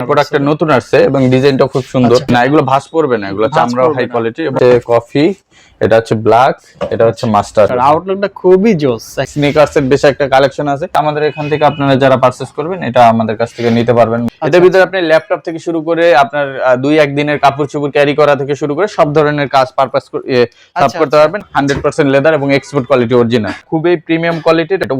প্রোডাক্টটা নতুন আসছে এবং ডিজাইনটা খুব সুন্দর আচ্ছা। না এগুলো ভাস পড়বে না এগুলো চামড়াও চামড়া হাই। কোয়ালিটি কফি এটা হচ্ছে ব্ল্যাক এটা হচ্ছে মাস্টার আউটলুকটা খুবই জোস। স্নিকার্স এর বেশ একটা কালেকশন আছে। আমাদের এখান থেকে আপনারা যারা করবেন এটা আমাদের কাছ থেকে নিতে পারবেন। আচ্ছা। এটার ভিতরে আপনি ল্যাপটপ থেকে শুরু করে আপনার দুই এক দিনের কাপড় চোপড় ক্যারি করা থেকে শুরু করে সব ধরনের কাজ পারপাস সার্ভ আচ্ছা, করতে আচ্ছা। পারবেন। হান্ড্রেড পার্সেন্ট লেদার এবং এক্সপোর্ট কোয়ালিটি অরিজিনাল খুবই প্রিমিয়াম কোয়ালিটির এটা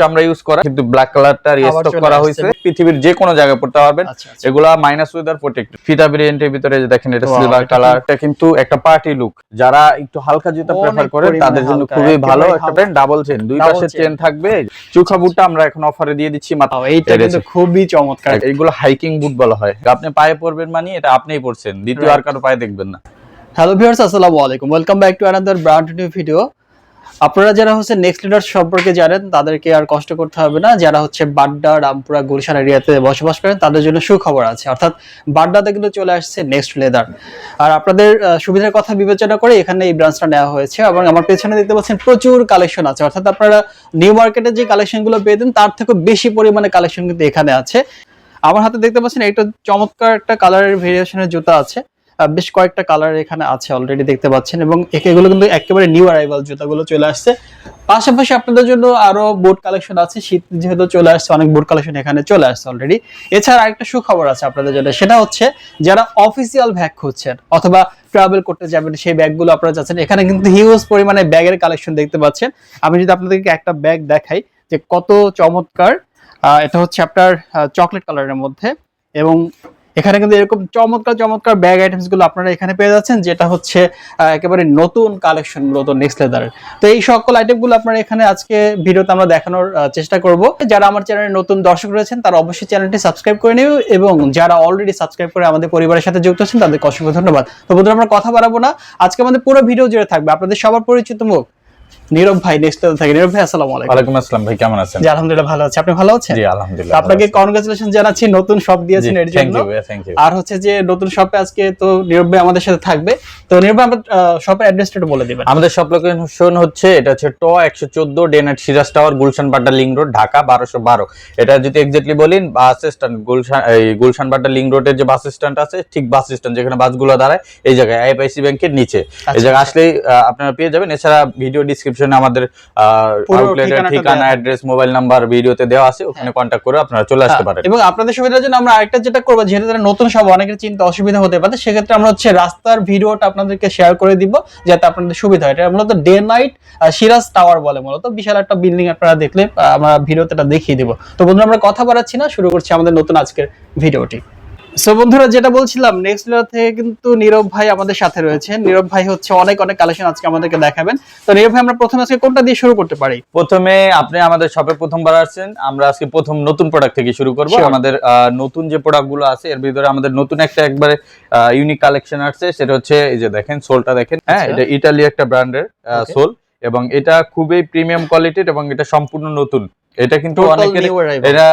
চামড়া ইউজ করা কিন্তু ব্ল্যাক কালারটা রিস্টক করা হয়েছে। পৃথিবীর যে কোনো জায়গায় পড়তে পারবেন। এগুলা মাইনাস ওয়েদার প্রোটেক্ট ফিতা ভেরিয়েন্টের ভিতরে যে দেখেন এটা সিলভার কালার এটা কিন্তু একটা পার্টি লুক যারা একটু হালকা জুতা প্রেফার করে তাদের জন্য খুবই ভালো একটা প্যান্ট ব্র্যান্ড ডাবল চেন দুই পাশে চেন থাকবে। চুখা বুটটা আমরা এখন অফারে দিয়ে দিচ্ছি মাত্র এইটা এটা কিন্তু খুবই চমৎকার। এইগুলো হাইকিং বুট বলা হয়। আপনি পায়ে পরবেন মানে এটা আপনিই পরছেন। দ্বিতীয় আর কারও পায়ে দেখবেন না। হ্যালো ভিউয়ার্স আসসালামু আলাইকুম। Welcome back to another brand new video আপনারা যারা হচ্ছে নেক্সট লিডার সম্পর্কে জানেন, তাদেরকে আর কষ্ট করতে হবে না। যারা হচ্ছে বাড্ডা, রামপুরা, গুলশান এরিয়াতে বসবাস করেন, তাদের জন্য সুখবর আছে। অর্থাৎ বাড্ডাতে কিন্তু চলে আসছে নেক্সট লেদার আর আপনাদের সুবিধার কথা বিবেচনা করে এখানে এই ব্রাঞ্চটা নেওয়া হয়েছে এবং আমার পেছনে দেখতে পাচ্ছেন প্রচুর কালেকশন আছে। অর্থাৎ আপনারা নিউ মার্কেটে যে কালেকশনগুলো পেতেন তার থেকে বেশি পরিমাণে কালেকশন কিন্তু এখানে আছে। আমার হাতে দেখতে পাচ্ছেন একটা চমৎকার একটা কালারের ভেরিয়েশনের জুতা আছে। বেশ কয়েকটা কালার এখানে আছে অলরেডি দেখতে পাচ্ছেন এবং এগুলো কিন্তু একেবারে নিউ অ্যারাইভাল জুতাগুলো চলে আসছে। পাশাপাশি আপনাদের জন্য আরও বুট কালেকশন আছে, শীত যেহেতু চলে আসছে, অনেক বুট কালেকশন এখানে চলে আসছে অলরেডি এছাড়া আরেকটা সুখবর আছে আপনাদের জন্য, সেটা হচ্ছে যারা অফিসিয়াল ব্যাগ খুঁজছেন অথবা ট্রাভেল করতে যাবেন, সেই ব্যাগগুলো আপনারা যাচ্ছেন এখানে কিন্তু হিউজ পরিমাণে ব্যাগের কালেকশন দেখতে পাচ্ছেন। আমি যদি আপনাদেরকে একটা ব্যাগ দেখাই যে কত চমৎকার এটা হচ্ছে আপনার চকলেট কালারের মধ্যে এবং এখানে কিন্তু এরকম চমৎকার চমৎকার ব্যাগ আইটেমসগুলো আপনারা এখানে পেয়ে যাচ্ছেন, যেটা হচ্ছে একেবারে নতুন কালেকশন মূলত নেক্সট লেদারের তো এই সকল আইটেমগুলো আপনারা এখানে আজকে ভিডিওতে আমরা দেখানোর চেষ্টা করব। যারা আমার চ্যানেলে নতুন দর্শক রয়েছেন, তারা অবশ্যই চ্যানেলটি সাবস্ক্রাইব করে নিও এবং যারা অলরেডি সাবস্ক্রাইব করে আমাদের পরিবারের সাথে যুক্ত আছেন, তাদেরকে অসংখ্য ধন্যবাদ। তো বন্ধুরা, আমরা কথা বাড়াবো না। আজকে আমাদের পুরো ভিডিও জুড়ে থাকবে। আপনাদের সবার পরিচিত মুখ। নীরব ভাই নেক্সট লেদার থাকে নীরব ভাই আসসালামু আলাইকুম। ওয়ালাইকুম আসসালাম ভাই কেমন আছেন? জি আলহামদুলিল্লাহ ভালো আছি। আপনি ভালো আছেন? জি আলহামদুলিল্লাহ আপনাকে কনগ্রাচুলেশন জানাচ্ছি নতুন শপ দিয়েছেন এর জন্য। থ্যাংক ইউ আর হচ্ছে যে নতুন শপে আজকে তো নীরব ভাই আমাদের সাথে থাকবে। তো নীরব ভাই শপের অ্যাড্রেসটা একটু বলে দিবেন। আমাদের সব লোকেশন হচ্ছে এটা হচ্ছে ট একশো চোদ্দ ডেনাট Siraj tower Gulshan Badda link road Dhaka বারোশো বারো। এটা যদি এক্স্যাক্টলি বলেন বাস স্ট্যান্ড গুলশান এই গুলশান বাড্ডা লিং রোডের যে বাস স্ট্যান্ড আছে ঠিক বাস স্ট্যান্ড যেখানে বাসগুলো দাঁড়ায় এই জায়গায় আইএফআইসি ব্যাংকের নিচে। এই জায়গায় আচ্ছা। আসলেই আপনারা পেয়ে যাবেন। এছাড়া ভিডিও ডিসক্রিপশনে আমাদের পুরো আউটলেটের ঠিকানা অ্যাড্রেস মোবাইল নাম্বার ভিডিওতে দেওয়া আছে ওখানে কন্ট্যাক্ট করে আপনারা চলে আসতে হ্যাঁ, পারেন। এবং আপনাদের সুবিধার জন্য আমরা আরেকটা যেটা করব যেহেতু তারা নতুন সব অনেকের চিন্তা অসুবিধা হতে পারে সেক্ষেত্রে আমরা হচ্ছে রাস্তার ভিডিওটা আপনাদেরকে শেয়ার করে দিব যাতে আপনাদের সুবিধা হয়। এটা মূলত ডে নাইট সিরাজ টাওয়ার বলে মূলত বিশাল একটা বিল্ডিং আপনারা দেখলে আমরা ভিডিওতে দেখিয়ে দিব। তো বন্ধুরা আমরা কথা বাড়াচ্ছি না শুরু করছি আমাদের নতুন আজকের ভিডিওটি। সো বন্ধুরা যেটা বলছিলাম নেক্সট লেয়ার থেকে কিন্তু নীরব ভাই আমাদের সাথে রয়েছেন। নীরব ভাই হচ্ছে অনেক অনেক কালেকশন আজকে আমাদেরকে দেখাবেন। তো নীরব ভাই আমরা প্রথমে আজকে কোনটা দিয়ে শুরু করতে পারি? প্রথমে আপনি আমাদের শপে প্রথমবার আসছেন। আমরা আজকে প্রথম নতুন প্রোডাক্ট থেকে শুরু করব। আমাদের নতুন যে প্রোডাক্টগুলো আছে এর ভিতরে আমাদের নতুন একটা একবারে ইউনিক কালেকশন আসছে। সেটা হচ্ছে এই যে দেখেন সোলটা দেখেন হ্যাঁ? আচ্ছা। এটা ইটালি একটা ব্র্যান্ডের. সোল। এবং এটা খুবই প্রিমিয়াম কোয়ালিটির এবং এটা সম্পূর্ণ নতুন। এটা কিন্তু টোটাল অনেকের এটা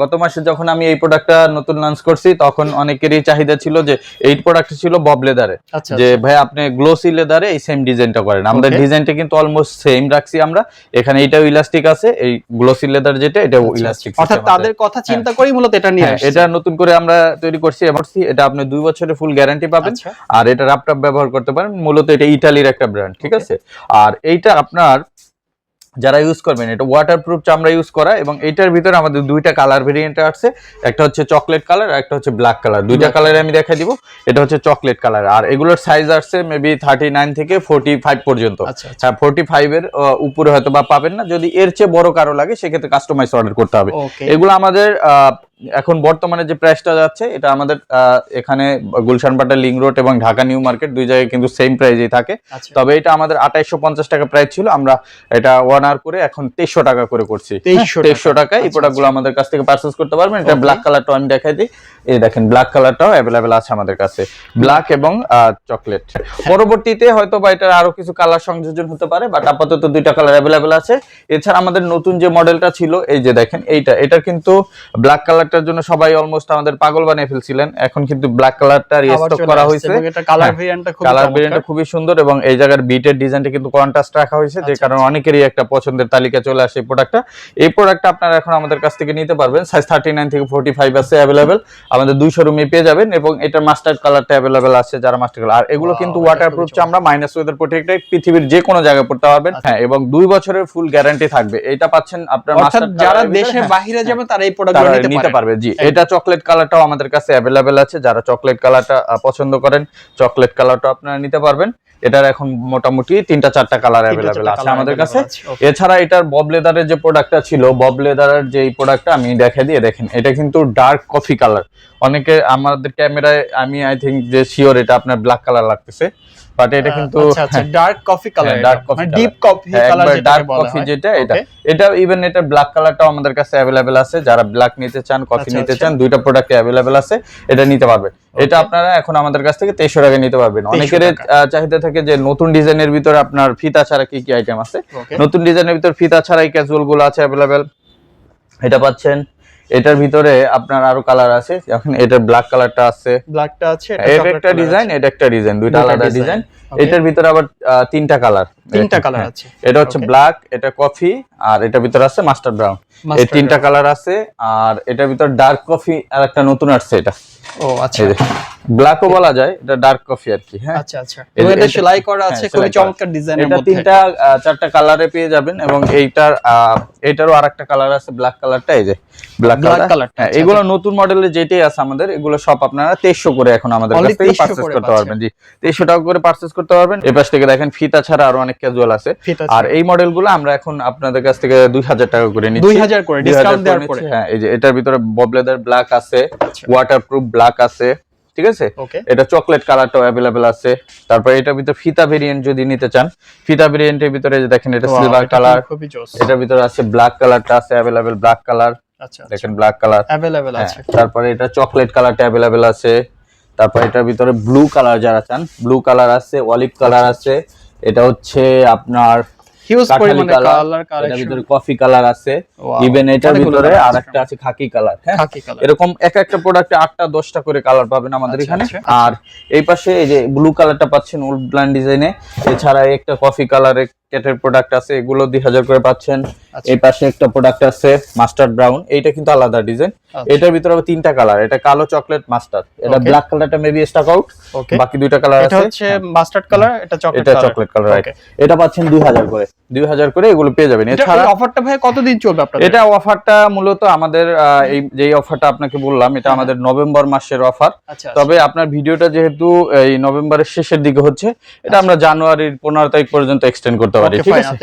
গত মাসে যখন আমি এই প্রোডাক্টটা নতুন লঞ্চ করছি তখন অনেকেরই চাহিদা ছিল যে এই প্রোডাক্ট ছিল বব লেদারে আচ্ছা যে ভাই আপনি গ্লোসি লেদারে এই সেম ডিজাইনটা করেন। আমাদের ডিজাইনটা কিন্তু অলমোস্ট সেম রাখছি আমরা। এখানে এটাও ইলাস্টিক আছে এই গ্লোসি লেদার যেটা এটাও ইলাস্টিক আচ্ছা, অর্থাৎ তাদের কথা চিন্তা করেই মূলত এটা নিয়ে হ্যাঁ, আসছে। এটা নতুন করে আমরা তৈরি করছি এমআরসি এটা আপনি দুই বছরে ফুল গ্যারান্টি পাবেন। আচ্ছা। আর এটা ল্যাপটপ ব্যবহার করতে পারেন মূলত এটা ইটালির একটা ব্র্যান্ড ঠিক আছে? আর এইটা আপনার যারা ইউজ করবেন এটা ওয়াটারপ্রুফ চামড়া ইউজ করা এবং এটার ভিতরে আমাদের দুইটা কালার ভেরিয়েন্ট আসছে। একটা হচ্ছে চকলেট কালার আর একটা হচ্ছে ব্ল্যাক কালার দুইটা কালারে আমি দেখাই দিব। এটা হচ্ছে চকলেট কালার আর এগুলোর সাইজ আসছে মেবি থার্টি নাইন থেকে ফোর্টি ফাইভ পর্যন্ত। আচ্ছা আচ্ছা। হ্যাঁ ফোর্টি ফাইভের উপরে হয়তো বা পাবেন না। যদি এর চেয়ে বড় কারও লাগে সেক্ষেত্রে কাস্টমাইজ অর্ডার করতে হবে। এগুলো আমাদের আহ, এখন বর্তমানে যে প্রাইসটা যাচ্ছে এটা আমাদের এখানে গুলশানপাটা লিং রোড এবং ঢাকা নিউ মার্কেট দুই জায়গায় কিন্তু সেম প্রাইসেই থাকে। আচ্ছা। তবে এটা আমাদের আঠাইশো পঞ্চাশ টাকা প্রাইস ছিল আমরা এটা ওয়ান আওয়ার করে এখন তেইশশো টাকা করে করছি। 2300 তেইশশো টাকা। টাকা এই আচ্ছা, প্রোডাক্টগুলো আমাদের কাছ থেকে পারচেস করতে পারবেন। এটা ব্ল্যাক কালারটা আমি দেখাই দিই। এই দেখেন ব্ল্যাক কালারটাও অ্যাভেলেবেল আছে আমাদের কাছে। ব্ল্যাক এবং চকলেট পরবর্তীতে হয়তো বা এটার আরও কিছু কালার সংযোজন হতে পারে বাট আপাতত দুইটা কালার অ্যাভেলেবেল আছে। এছাড়া আমাদের নতুন যে মডেলটা ছিল এই যে দেখেন এইটা এটার কিন্তু ব্ল্যাক কালারটা কালারটার জন্য সবাই অলমোস্ট আমাদের পাগল বানিয়ে ফেলছিলেন। এখন কিন্তু ব্ল্যাক কালারটা রিস্টক করা হয়েছে। কালার ভেরিয়েন্টটা খুব কালার ভেরিয়েন্টটা খুবই সুন্দর এবং এই জায়গার বিটের ডিজাইনটা কিন্তু কন্ট্রাস্ট রাখা হয়েছে যে আচ্ছা, কারণে অনেকেরই একটা পছন্দের তালিকা চলে আসে এই প্রোডাক্টটা এই প্রোডাক্টটা আপনারা এখন আমাদের কাছ থেকে নিতে পারবেন। সাইজ থার্টি নাইন থেকে ফোর্টি ফাইভ আছে অ্যাভেলেবেল আমাদের দুই শোরুমে পেয়ে যাবেন এবং এটা মাস্টার্ড কালারটা অ্যাভেলেবেল আছে যারা মাস্টার কালার আর এগুলো কিন্তু এটা ওয়াটার প্রুফ চমৎকার। আমরা মাইনাস ওয়েদার প্রোটেক্টেড পৃথিবীর যে কোনো জায়গায় পড়তে পারবেন। আচ্ছা। হ্যাঁ এবং দুই বছরের ফুল গ্যারান্টি থাকবে। এটা পাচ্ছেন আপনার mustard যারা দেশের হ্যাঁ, বাইরে যাবে তারা এই তারা প্রোডাক্টগুলো নিতে পারবে। জি এটা চকলেট কালারটাও আমাদের কাছে অ্যাভেলেবেল আছে। যারা চকলেট কালারটা পছন্দ করেন চকলেট কালারটা আপনারা নিতে পারবেন। এটার এখন মোটামুটি তিনটা চারটা কালার অ্যাভেলেবেল আছে আমাদের কাছে। এছাড়া এটার বব লেদারের যে প্রোডাক্টটা ছিল বব লেদারের যে প্রোডাক্টটা আমি দেখে দিয়ে দেখেন। এটা কিন্তু ডার্ক কফি কালার অনেকে আমাদের ক্যামেরায় আমি আই থিংক যে শিওর এটা আপনার ব্ল্যাক কালার লাগতেছে। বাট এটা কিন্তু ডার্ক কফি কালার coffee মানে ডিপ কফি কালার যেটা ডার্ক কফি যেটা এটা। এটা ইভেন এটা ব্ল্যাক কালারটাও আমাদের কাছে অ্যাভেলেবেল আছে। যারা ব্ল্যাক নিতে চান কফি আচ্ছা, নিতে আচ্ছা। চান দুইটা প্রোডাক্ট অ্যাভেলেবেল আছে এটা নিতে পারবেন। এটা আপনারা এখন আমাদের কাছ থেকে তেইশশো টাকা নিতে পারবেন। অনেকের চাহিদা থাকে যে নতুন ডিজাইনের ভিতরে আপনার ফিতা ছাড়া কি কি আইটেম আছে? নতুন ডিজাইনের ভিতর ফিতা ছাড়াই ক্যাজুয়ালগুলো আছে অ্যাভেলেবেল এটা পাচ্ছেন এটার ভিতরে আপনার আরও কালার আছে এখন এটার ব্ল্যাক কালারটা আছে। ব্ল্যাকটা আছে এটা একটা ডিজাইন এটা একটা ডিজাইন দুইটা আলাদা ডিজাইন এটার ভিতরে আবার তিনটা কালার তিনটা কালার আছে এটা হচ্ছে ব্ল্যাক এটা কফি আর এটার ভিতরে আছে মাস্টার ব্রাউন এই তিনটা কালার আছে আর এটার ভিতর ডার্ক কফি আর একটা নতুন আসছে এটা। ও আচ্ছা। ব্ল্যাকও বলা যায় এটা ডার্ক কফি আর কি হ্যাঁ। আচ্ছা আচ্ছা। এবং এটা সেলাই করা আছে হ্যাঁ, খুবই চমৎকার ডিজাইনের এটা তিনটা চারটা কালারে পেয়ে যাবেন এবং এইটার আহ, এইটারও আরেকটা কালার আছে ব্ল্যাক কালারটা এই যে ব্ল্যাক কালার হ্যাঁ আচ্ছা, এগুলো নতুন মডেলের যেটাই আছে আমাদের এগুলো সব আপনারা তেইশশো করে এখন আমাদের Only কাছ থেকে 2300 করতে পারবেন জি। তেইশশো টাকা করে পারচেস করতে পারবেন। এ পাশ থেকে দেখেন ফিতা ছাড়া আরও অনেক ক্যাজুয়াল আছে। আর এই মডেলগুলো আমরা এখন আপনাদের কাছ থেকে দুই হাজার টাকা করে নিচ্ছি। 2000 করে ডিসকাউন্ট দেওয়ার পরে। হ্যাঁ এই যে এটার ভিতরে ববলেদার ব্ল্যাক আছে আচ্ছা। ওয়াটারপ্রুফ ব্ল্যাক ব্ল্যাক আছে ঠিক আছে? এটা চকলেট কালারটাও অ্যাভেলেবেল আছে। তারপর এটার ভিতরে ফিতা ভেরিয়েন্ট যদি নিতে চান ফিতা ভেরিয়েন্টের ভিতরে যে দেখেন এটা সিলভার কালার এটার ভিতরে আছে ব্ল্যাক কালারটা আছে অ্যাভেলেবেল ব্ল্যাক কালার দেখেন ব্ল্যাক কালার অ্যাভেলেবেল আছে। তারপরে এটা চকলেট কালারটা অ্যাভেলেবেল আছে। তারপর এটার ভিতরে ব্লু কালার যারা চান ব্লু কালার আছে অলিভ কালার আছে। এটা হচ্ছে আপনার হিউজ পরিমাণে কালার কালেকশন ভিতরে কফি কালার আছে। ইভেন এটার ভিতরে আরেকটা আছে খাকি কালার হ্যাঁ? খাকি কালার এরকম এক একটা প্রোডাক্টে আটটা দশটা করে কালার পাবেন আমাদের আচ্ছা, এখানে। আচ্ছা, আর এই পাশে এই যে ব্লু কালারটা পাচ্ছেন ওল্ড ব্ল্যান্ড ডিজাইনে এছাড়া একটা কফি কালারের কেটের প্রোডাক্ট আছে এগুলো দুই হাজার করে পাচ্ছেন। আচ্ছা। এই পাশে একটা প্রোডাক্ট আছে মাস্টার্ড ব্রাউন এইটা কিন্তু আলাদা ডিজাইন আচ্ছা। এটার ভিতরে আবার তিনটা কালার এটা কালো চকলেট মাস্টার্ড এটা ব্ল্যাক কালারটা মেবি স্টক আউট বাকি দুইটা কালার এটা আছে। হচ্ছে মাস্টার্ড কালার এটা চকলেট এটা চকলেট কালার Okay. এটা পাচ্ছেন দুই হাজার করে। দুই হাজার করে এগুলো পেয়ে যাবেন। এছাড়া অফারটা ভাই কতদিন চলবে আপনাদের? এটা অফারটা মূলত আমাদের এই যেই অফারটা আপনাকে বললাম এটা আমাদের নভেম্বর মাসের অফার আচ্ছা তবে আপনার ভিডিওটা যেহেতু এই নভেম্বরের শেষের দিকে হচ্ছে এটা আমরা জানুয়ারির পনেরো তারিখ পর্যন্ত এক্সটেন্ড করতে পারি ঠিক আছে?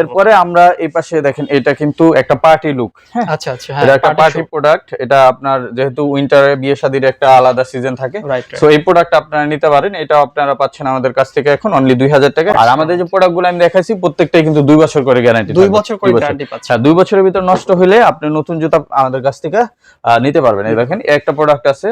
এরপরে আমরা এই পাশে দেখেন এটা কিন্তু একটা পার্টি লুক হ্যাঁ? আচ্ছা আচ্ছা হ্যাঁ এটা একটা পার্টি প্রোডাক্ট এটা আপনার যেহেতু উইন্টারে বিয়ে শাদির একটা আলাদা সিজন থাকে। সো এই প্রোডাক্ট আপনারা নিতে পারেন এটা আপনারা পাচ্ছেন আমাদের কাছ থেকে এখন অনলি দুই হাজার টাকা। আর আমাদের যে প্রোডাক্টগুলো আমি দেখাইছি প্রত্যেকটাই কিন্তু দুই বছর করে গ্যারান্টি দুই বছর করে গ্যারান্টি পাচ্ছেন। আচ্ছা দুই বছরের ভিতর নষ্ট হলে আপনি নতুন জুতা আমাদের কাছ থেকে নিতে পারবেন। এই দেখেন একটা প্রোডাক্ট আছে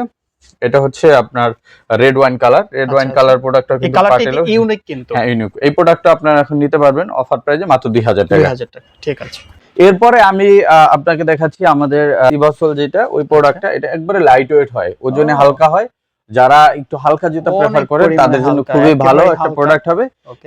এটা হচ্ছে আপনার red wine colour red wine. Colour প্রোডাক্টটা কিন্তু পাটেলো ইউনিক কিন্তু হ্যাঁ ইউনিক এই প্রোডাক্টটা আপনারা এখন নিতে পারবেন অফার প্রাইজে মাত্র দুই হাজার টাকা। 2000 টাকা ঠিক আছে। এরপরে আমি আহ, আপনাকে দেখাচ্ছি আমাদের ইবাসল যেটা ওই প্রোডাক্টটা এটা একবারে লাইট ওয়েট হয় ওজনে হালকা হয় যারা একটু হালকা জুতা প্রেফার পরিমাণে তাদের জন্য খুবই ভালো একটা প্রোডাক্ট হবে।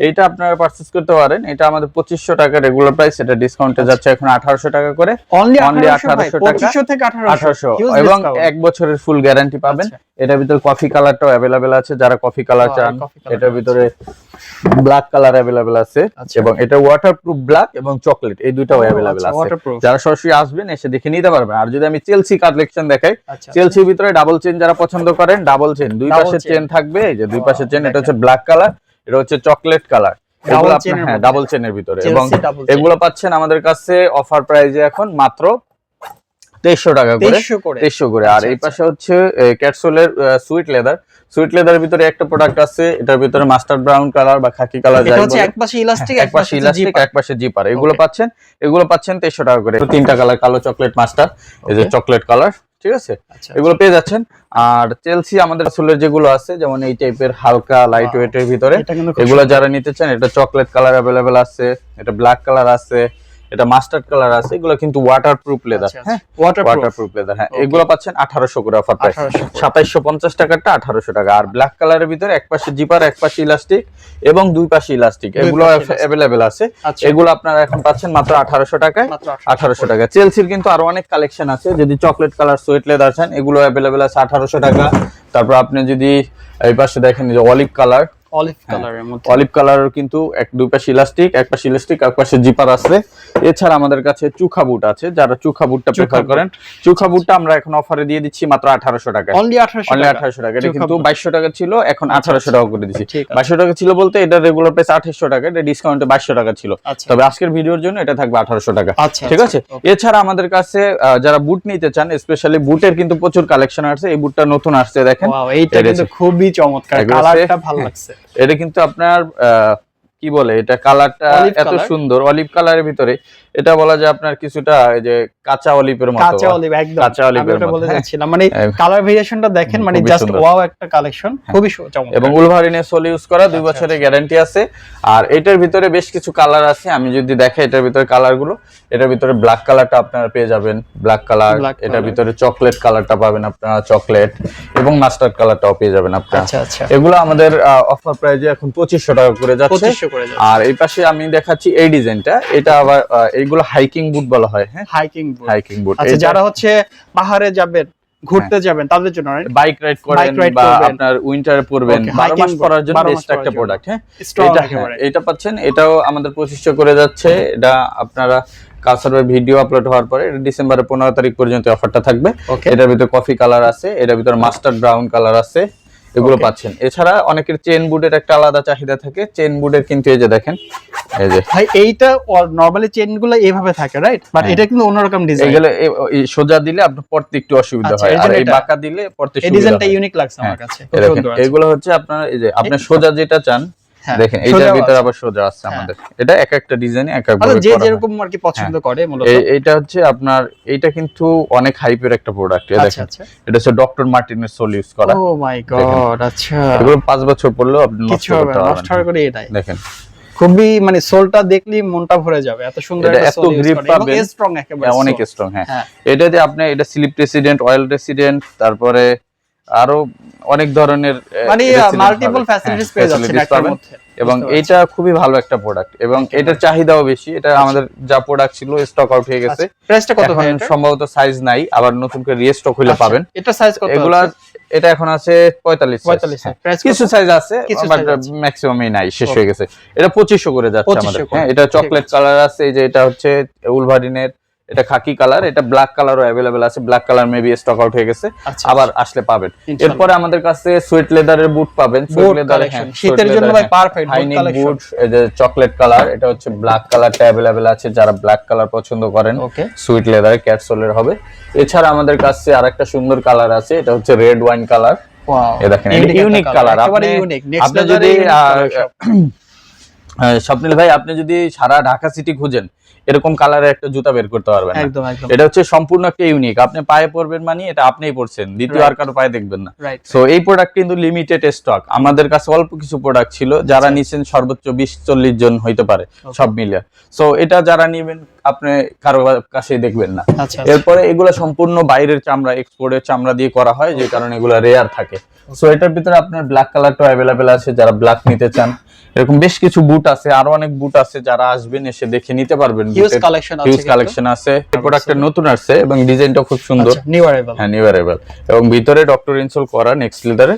এটা আপনারা পারচেজ করতে পারেন। এটা আমাদের পঁচিশশো টাকা রেগুলার প্রাইস এটা ডিসকাউন্টে আচ্ছা। যাচ্ছে এখন আঠারোশো টাকা করে। অনলি only 1800 টাকা। 2500 থেকে 1800 আঠারোশো। এবং এক বছরের ফুল গ্যারান্টি পাবেন। আচ্ছা। এটার ভিতরে কফি কালারটাও অ্যাভেলেবেল আছে। যারা কফি কালার চান এটার ভিতরে ব্ল্যাক কালার অ্যাভেলেবেল আছে আচ্ছা। এবং এটা ওয়াটারপ্রুফ ব্ল্যাক এবং চকলেট এই দুইটাও অ্যাভেলেবেল আছে। যারা সরাসরি আসবেন এসে দেখে নিতে পারবেন। আর যদি আমি চেলসি কালেকশন দেখাই চেলসির ভিতরে ডাবল চেন যারা পছন্দ করেন ডাবল চেন দুই পাশে চেন থাকবে এই যে দুই Wow, পাশে চেন এটা হচ্ছে ব্ল্যাক কালার এটা হচ্ছে চকলেট কালার এগুলো আপনার হ্যাঁ ডাবল চেনের ভিতরে। এবং এগুলো পাচ্ছেন আমাদের কাছে অফার প্রাইজে এখন মাত্র তেইশশো টাকা করে। তেইশশো করে। আর আচ্ছা, এই পাশে হচ্ছে ক্যাটসোলের সুইট লেদার সুইট লেদারের ভিতরে একটা প্রোডাক্ট আছে এটার ভিতরে মাস্টার ব্রাউন কালার বা খাকি কালার এটা হচ্ছে এক পাশে ইলাস্টিক এক পাশে ইলাস্টিক এক পাশে জিপার এগুলো পাচ্ছেন এগুলো পাচ্ছেন তেইশশো টাকা করে। তিনটা কালার কালো চকলেট মাস্টার এই যে চকলেট কালার ঠিক আছে? আচ্ছা এগুলো পেয়ে যাচ্ছেন। আর চেলসি আমাদের আসলে যেগুলো আছে যেমন এই টাইপের হালকা লাইট ওয়েটের ভিতরে এগুলো যারা নিতে চান এটা চকলেট কালার অ্যাভেলেবেল আছে এটা ব্ল্যাক কালার আছে এটা মাস্টার্ড কালার আছে এগুলো কিন্তু ওয়াটার প্রুফ লেদার আচ্ছা, হ্যাঁ ওয়াটারপ্রুফ ওয়াটার প্রুফ লেদার হ্যাঁ এগুলো পাচ্ছেন আঠারোশো করে অফার প্রাইস 1800 সাতাইশশো পঞ্চাশ টাকাটা আঠারোশো টাকা। আর ব্ল্যাক কালারের ভিতরে এক পাশে জিপার এক পাশে ইলাস্টিক এবং দুই পাশে ইলাস্টিক এগুলো। অ্যাভেলেবেল আছে। আচ্ছা। এগুলো আপনারা এখন পাচ্ছেন মাত্র আঠারোশো টাকায়। মাত্র আঠারোশো। টাকা চেলসির কিন্তু আরও অনেক কালেকশন আছে। যদি চকলেট কালার সোয়েট লেদার চান এগুলো অ্যাভেলেবেল আছে আঠারোশো টাকা। তারপর আপনি যদি এই পাশে দেখেন যে অলিভ কালার অলিভ কালারের মধ্যে। অলিভ কালার কিন্তু এক দুই পাশে ইলাস্টিক এক পাশে ইলাস্টিক এক পাশে জিপার আছে। এছাড়া আমাদের কাছে চুখা বুট আছে যারা চুখা বুটটা প্রেফার করেন চুখা বুটটা আমরা এখন অফারে দিয়ে দিচ্ছি মাত্র আঠারোশো টাকা অনলি 1800 অনলি টাকা। আঠারোশো টাকা। এটা কিন্তু টাকা ছিল এখন আচ্ছা, আঠারোশো টাকা করে দিচ্ছি। টাকা ছিল বলতে এটা রেগুলার প্রাইস টাকা এটা ডিসকাউন্টে টাকা ছিল। আচ্ছা। তবে আজকের ভিডিওর জন্য এটা থাকবে আঠারোশো টাকা। আচ্ছা ঠিক আছে? এছাড়া আমাদের কাছে যারা বুট নিতে চান স্পেশালি বুটের কিন্তু প্রচুর কালেকশন আছে এই বুটটা নতুন আসছে দেখেন। এইটা কিন্তু খুবই চমৎকার। কালারটা ভালো লাগছে। এটা কিন্তু আপনার আহ, কি বলে এটা কালারটা এত সুন্দর অলিভ কালারের ভিতরে। এটা বলা যায় আপনার কিছুটা এই যে কাঁচা অলিভের মতো। কাঁচা অলিভ একদম। কাঁচা অলিভের মতো, বলে হ্যাঁ। যাচ্ছিলাম মানে হ্যাঁ। কালার ভেরিয়েশনটা দেখেন মানে জাস্ট ওয়াও একটা কালেকশন খুবই সু- চমৎকার। এবং উলভারিনের সোল ইউজ করা দুই আচ্ছা, বছরের আচ্ছা। গ্যারান্টি আছে। আর এটার ভিতরে বেশ কিছু কালার আছে। আমি যদি দেখাই এটার ভিতরে কালারগুলো এটার ভিতরে ব্ল্যাক কালারটা আপনারা পেয়ে যাবেন। ব্ল্যাক কালার এটার ভিতরে চকলেট কালারটা পাবেন আপনারা চকলেট এবং মাস্টার্ড কালারটাও পেয়ে যাবেন আপনারা। আচ্ছা আচ্ছা। এগুলো আমাদের অফার প্রাইজে এখন পঁচিশশো টাকা করে যাচ্ছে। পঁচিশশো করে যাচ্ছে। আর এই পাশে আমি দেখাচ্ছি এই ডিজাইনটা এটা আবার আহ, এইগুলো হাইকিং বুট বলা হয় হ্যাঁ? হাইকিং বুট হাইকিং বুট আচ্ছা যারা হচ্ছে পাহাড়ে যাবেন ঘুরতে যাবেন তাদের জন্য? বাইক রাইড করেন বা। আপনার উইন্টারে পরবেন মাস পরার জন্য বেস্ট একটা প্রোডাক্ট হ্যাঁ? এটা হ্যাঁ, এটা পাচ্ছেন এটাও আমাদের পঁচিশশো করে যাচ্ছে। এটা আপনারা কালসারের ভিডিও আপলোড হওয়ার পরে এটা ডিসেম্বরের পনেরো তারিখ পর্যন্ত অফারটা থাকবে। এটার ভিতরে কফি কালার আছে এটার ভিতরে মাস্টার্ড ব্রাউন কালার আছে এগুলো পাচ্ছেন। এছাড়া অনেকের চেন বুটের একটা আলাদা চাহিদা থাকে। চেন বুটের কিন্তু এই যে দেখেন এই যে। ভাই এইটা নরমালি চেনগুলো এইভাবে থাকে রাইট বাট হ্যাঁ। এটা কিন্তু অন্যরকম ডিজাইন এগুলো সোজা দিলে আপনার পড়তে একটু অসুবিধা আচ্ছা, হয়। আর এই বাঁকা দিলে পড়তে এই সুবিধা ডিজাইনটা ইউনিক লাগছে আমার হ্যাঁ, কাছে। এগুলো হচ্ছে আপনার এই যে আপনি সোজা যেটা চান হ্যাঁ, দেখেন এইটার ভিতরে আবার সোজা আছে। আমাদের। এটা এক একটা ডিজাইন এক এক মানে যে যেরকম আর কি পছন্দ করে মূলত। এইটা হচ্ছে আপনার এইটা কিন্তু অনেক হাইপের একটা প্রোডাক্ট আচ্ছা দেখেন। আচ্ছা। এটা হচ্ছে ডক্টর মার্টিনের সোল ইউজ করা। ও মাই গড আচ্ছা। এগুলো পাঁচ বছর পড়লেও আপনি নষ্ট করতে পারবেন নষ্ট করে এটাই। দেখেন। খুবই মানে সোলটা দেখলেই মনটা ভরে যাবে। এত সুন্দর এত করে এবং স্ট্রং একেবারে হ্যাঁ, অনেক স্ট্রং হ্যাঁ। হ্যাঁ। আপনি এটা স্লিপ রেসিডেন্ট অয়েল রেসিডেন্ট তারপরে আরও অনেক ধরনের মানে মাল্টিপল ফ্যাসিলিটিস পেয়ে যাচ্ছেন একটার মধ্যে। এবং এটা খুবই ভালো একটা প্রোডাক্ট এবং এটার চাহিদাও বেশি। এটা আমাদের যা প্রোডাক্ট ছিল স্টক আউট হয়ে গেছে। প্রাইসটা কত এখন সম্ভবত সাইজ নাই। আবার নতুন করে রিস্টক হইলে আচ্ছা, পাবেন। এটা সাইজ কত এগুলা এটা এখন আছে পঁয়তাল্লিশ পঁয়তাল্লিশ কিছু সাইজ আছে। ম্যাক্সিমামই নাই শেষ হয়ে গেছে। এটা পঁচিশশো করে যাচ্ছে আমাদের। হ্যাঁ এটা চকলেট কালার আছে এই যে এটা হচ্ছে উলভারিনের এটা খাকি কালার এটা ব্ল্যাক কালারও অ্যাভেলেবেল আছে black colour maybe stock out হয়ে গেছে আচ্ছা আবার আসলে পাবেন। এরপরে আমাদের কাছে সুইট লেদারের বুট পাবেন সুইট লেদার collection, শীতের জন্য ভাই পারফেক্ট বুট এই যে চকলেট কালার এটা হচ্ছে ব্ল্যাক কালারটা অ্যাভেলেবেল আছে যারা ব্ল্যাক কালার পছন্দ করেন ওকে সুইট লেদার ক্যাটসোলের হবে। এছাড়া আমাদের কাছে আরেকটা সুন্দর কালার আছে এটা হচ্ছে রেড ওয়াইন কালার দেখেন ইউনিক কালার আপনি যদি স্বপ্নিল ভাই আপনি যদি সারা ঢাকা সিটি খুঁজেন এরকম কালারের একটা জুতা বের করতে পারবেন একদম একদম। এটা হচ্ছে সম্পূর্ণ একটা ইউনিক আপনি পায়ে পরবেন মানে এটা আপনিই পরছেন দ্বিতীয় আর কারও পায়ে দেখবেন না। সো এই প্রোডাক্ট কিন্তু লিমিটেড স্টক আমাদের কাছে অল্প কিছু প্রোডাক্ট ছিল যারা আচ্ছা। নিছেন সর্বোচ্চ বিশ চল্লিশ জন হইতে পারে সব মিলিয়ে। সো এটা যারা নিবেন আপনি কারও কাছেই দেখবেন না। আচ্ছা এরপরে এগুলো সম্পূর্ণ বাইরের চামড়া এক্সপোর্টের চামড়া দিয়ে করা হয় যে কারণে এগুলো রেয়ার থাকে। সো এটার ভিতরে আপনার ব্ল্যাক কালারটা অ্যাভেলেবেল আছে যারা ব্ল্যাক নিতে চান। এরকম বেশ কিছু বুট আছে আরও অনেক বুট আছে যারা আসবেন এসে দেখে নিতে পারবেন। হিউজ কালেকশন আছে হিউজ কালেকশন আছে। এই প্রোডাক্টটা নতুন আসছে এবং ডিজাইনটা খুব সুন্দর। নিউ অ্যারাইভাল হ্যাঁ নিউ অ্যারাইভাল এবং ভিতরে ডক্টর ইনসোল করা নেক্সট লেদারে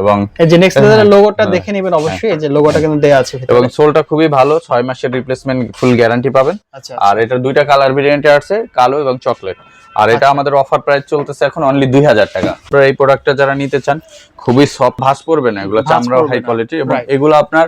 এবং এই যে নেক্সট লেদারের লোগোটা হ্যাঁ। দেখে নেবেন অবশ্যই। এই যে লোগোটা কিন্তু দেয়া আছে এবং সোলটা খুবই ভালো। ছয় মাসের রিপ্লেসমেন্ট ফুল গ্যারান্টি পাবেন। আচ্ছা। আর এটার দুইটা কালার ভেরিয়েন্টে আছে কালো এবং চকলেট আর এটা আচ্ছা। আমাদের অফার প্রাইস চলতেছে এখন অনলি দুই হাজার টাকা। আপনারা এই প্রোডাক্টটা যারা নিতে চান খুবই সফট ভাস পড়বে না। এগুলো ভাঁজ চামড়াও হাই কোয়ালিটি এবং এগুলো আপনার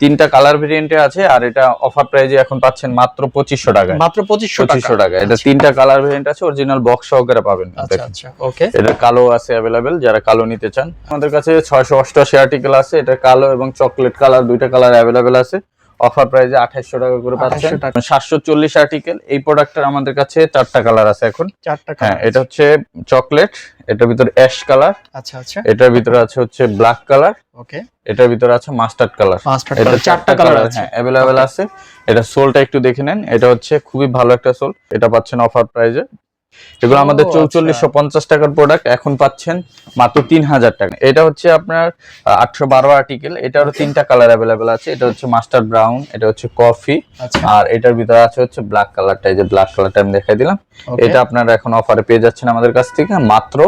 তিনটা কালার ভেরিয়েন্টে আছে আর এটা অফার প্রাইজে এখন পাচ্ছেন মাত্র পঁচিশশো টাকা মাত্র 2500 টাকা। পঁচিশশো টাকা এটা তিনটা কালার ভেরিয়েন্ট আছে অরিজিনাল বক্স সহকারে পাবেন আচ্ছা দেখেন। আচ্ছা ওকে এটা কালো আছে অ্যাভেলেবেল যারা কালো নিতে চান। আমাদের কাছে ছয়শো অষ্টআশি আর্টিকেল আছে এটা কালো এবং চকলেট কালার দুইটা কালার অ্যাভেলেবেল আছে। অফার প্রাইসে আঠাইশশো টাকা করে পাচ্ছেন। সাতশো চল্লিশ আর্টিকেল এই প্রোডাক্টের আমাদের কাছে চারটা কালার আছে এখন। চারটা হ্যাঁ এটা হচ্ছে চকলেট এটার ভিতরে অ্যাশ কালার আচ্ছা আচ্ছা। এটার ভিতরে আছে হচ্ছে ব্ল্যাক কালার ওকে এটার ভিতরে আছে মাস্টার্ড কালার এটা চারটা কালার আছে। হ্যাঁ অ্যাভেলেবেল আছে। এটা সোলটা একটু দেখে নেন। এটা হচ্ছে খুবই ভালো একটা সোল এটা পাচ্ছেন অফার প্রাইজে এগুলো আমাদের আচ্ছা। চৌচল্লিশশো পঞ্চাশ টাকার প্রোডাক্ট এখন পাচ্ছেন মাত্র তিন হাজার টাকা। এটা হচ্ছে আপনার আটশো বারো আর্টিকেল এটারও তিনটা কালার অ্যাভেলেবেল আছে। এটা হচ্ছে মাস্টার ব্রাউন এটা হচ্ছে কফি আচ্ছা। আর এটার ভিতরে আছে হচ্ছে ব্ল্যাক কালারটা এই যে ব্ল্যাক কালারটা আমি দেখাই দিলাম। এটা আপনার এখন অফারে পেয়ে যাচ্ছেন আমাদের কাছ থেকে মাত্র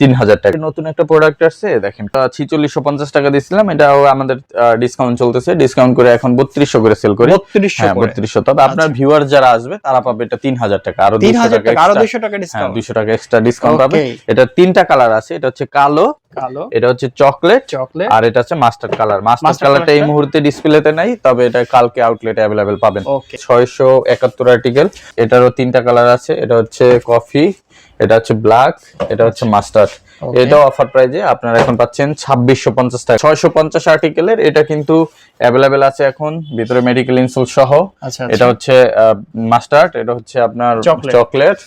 তিন হাজার টাকা নতুন একটা প্রোডাক্ট আসছে দেখেন। ছিচল্লিশশো পঞ্চাশ টাকা দিয়েছিলাম এটাও আমাদের ডিসকাউন্ট চলতেছে। ডিসকাউন্ট করে এখন বত্রিশশো করে সেল করি। বত্রিশশো হ্যাঁ বত্রিশশো। তবে আপনার আচ্ছা। ভিউয়ার যারা আসবে তারা পাবে এটা তিন হাজার টাকা আরও তিন হাজার টাকা টাকা আরও extra। টাকা হ্যাঁ ডিসকাউন্ট দুশো টাকা এক্সট্রা ডিসকাউন্ট পাবে। এটা তিনটা কালার আছে এটা হচ্ছে কালো কালো। এটা হচ্ছে চকলেট চকলেট আর এটা হচ্ছে মাস্টার্ড কালার মাস্টার্ড Mustard কালারটা এই মুহূর্তে ডিসপ্লেতে নাই তবে এটা কালকে আউটলেটে অ্যাভেলেবেল পাবেন। ছয়শো একাত্তর আর্টিকেল এটারও তিনটা কালার আছে এটা হচ্ছে কফি এটা হচ্ছে ব্ল্যাক এটা হচ্ছে মাস্টার্ড Okay. এটাও অফার প্রাইজে আপনারা এখন পাচ্ছেন ছাব্বিশশো পঞ্চাশ টাকা। ছয়শো পঞ্চাশ আর্টিকেলের এটা কিন্তু অ্যাভেলেবেল আছে এখন ভিতরে মেডিকেল ইনসুল সহ। আচ্ছা এটা হচ্ছে মাস্টার্ড এটা হচ্ছে আপনার. চকলেট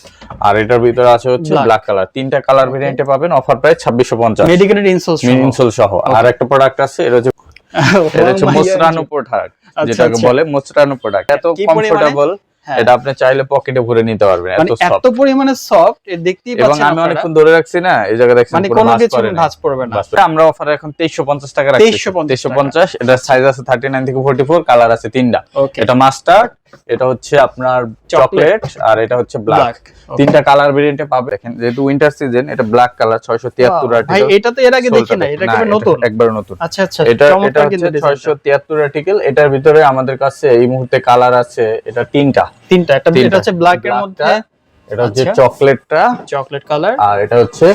আর এটার ভিতরে আছে হচ্ছে ব্ল্যাক কালার তিনটা কালার ভেরিয়েন্টে পাবেন অফার প্রাইস ছাব্বিশশো পঞ্চাশ। মেডিকেটেড ইনসোল ইনসুল সহ। আর একটা প্রোডাক্ট আছে এটা হচ্ছে এটা হচ্ছে মোসরানো প্রোডাক্ট আচ্ছা, যেটাকে আচ্ছা। বলে মোসরানো প্রোডাক্ট এত কমফোর্টেবল। এটা আপনি চাইলে পকেটে ভরে নিতে পারবেন এত এত এত সফট পরিমাণে সফট দেখতেই এবং আমি অনেকক্ষণ ধরে রাখছি না এই জায়গা দেখছেন মানে কোনো কিছু ভাঁজ পড়বে না। আমরা অফারে এখন তেইশশো পঞ্চাশ টাকা রাখছি 2350 পঞ্চাশ এটা সাইজ আছে থার্টি নাইন থেকে ফোর্টি ফোর কালার আছে তিনটা। এটা মাস্টার্ড এটা হচ্ছে আপনার চকলেট আর এটা হচ্ছে ব্ল্যাক তিনটা কালার ভেরিয়েন্টে পাবে। দেখেন যেহেতু উইন্টার সিজন এটা ব্ল্যাক কালার ছয়শো তিয়াত্তর ভাই এটা তো এর আগে দেখি না এটা কি নতুন? একবার নতুন। আচ্ছা আচ্ছা এটা এটা হচ্ছে design টা। ছয়শো তিয়াত্তর আর্টিকেল এটার ভিতরে আমাদের কাছে এই মুহূর্তে কালার আছে এটা তিনটা। তিনটা। এটা হচ্ছে ব্ল্যাক এর মধ্যে এটা হচ্ছে আচ্ছা। চকলেটটা। Chocolate colour. আর এটা হচ্ছে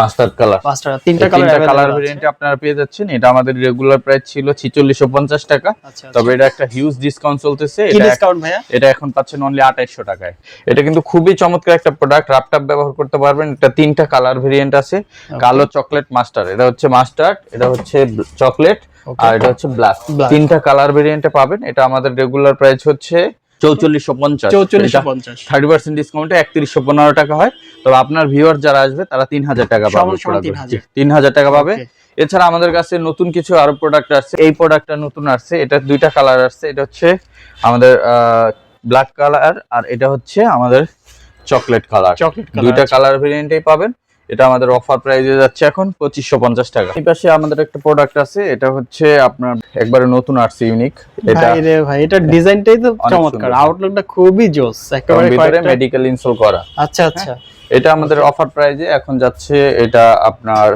মাস্টার্ড কালার। পাঁচটা তিনটা তিনটা কালার কালার ভেরিয়েন্টে আপনারা পেয়ে যাচ্ছেন। এটা আমাদের রেগুলার প্রাইস ছিল ছিচল্লিশশো পঞ্চাশ টাকা। আচ্ছা তবে এটা একটা হিউজ ডিসকাউন্ট চলতেছে। এটা ডিসকাউন্ট ভাইয়া? এটা এখন পাচ্ছেন অনলি আঠাইশশো টাকায়। এটা কিন্তু খুবই চমৎকার একটা প্রোডাক্ট রাপটাপ ব্যবহার করতে পারবেন। এটা তিনটা কালার ভেরিয়েন্ট আছে। কালো চকলেট মাস্টার এটা হচ্ছে মাস্টার্ড এটা হচ্ছে চকলেট আর এটা হচ্ছে ব্ল্যাক তিনটা কালার ভেরিয়েন্টে পাবেন। এটা আমাদের রেগুলার প্রাইস হচ্ছে চৌচল্লিশশো পঞ্চাশ। চৌচল্লিশশো পঞ্চাশ। থার্টি পার্সেন্ট ডিসকাউন্টে একত্রিশশো পনেরো টাকা হয়। তবে আপনার ভিউয়ার যারা আসবে তারা তিন হাজার টাকা পাবে সমান সমান 3000 তিন হাজার টাকা পাবে। এছাড়া আমাদের কাছে নতুন কিছু আরও প্রোডাক্ট আসছে। এই প্রোডাক্টটা নতুন আসছে। এটা দুইটা কালার আসছে। এটা হচ্ছে আমাদের ব্ল্যাক কালার আর এটা হচ্ছে আমাদের চকলেট কালার চকলেট দুইটা কালার ভেরিয়েন্টেই পাবেন। এটা আমাদের অফার প্রাইসে যাচ্ছে এখন পঁচিশশো পঞ্চাশ টাকা। এই পাশে আমাদের একটা প্রোডাক্ট আছে এটা হচ্ছে আপনার একবারে নতুন আর্টস ইউনিক এটা ভাই এটা ডিজাইনটাই তো চমৎকার। আউটলুকটা খুবই জোস একেবারে ভিতরে মেডিকেল ইনস্টল করা। আচ্ছা আচ্ছা। এটা আমাদের অফার প্রাইজে এখন যাচ্ছে এটা আপনার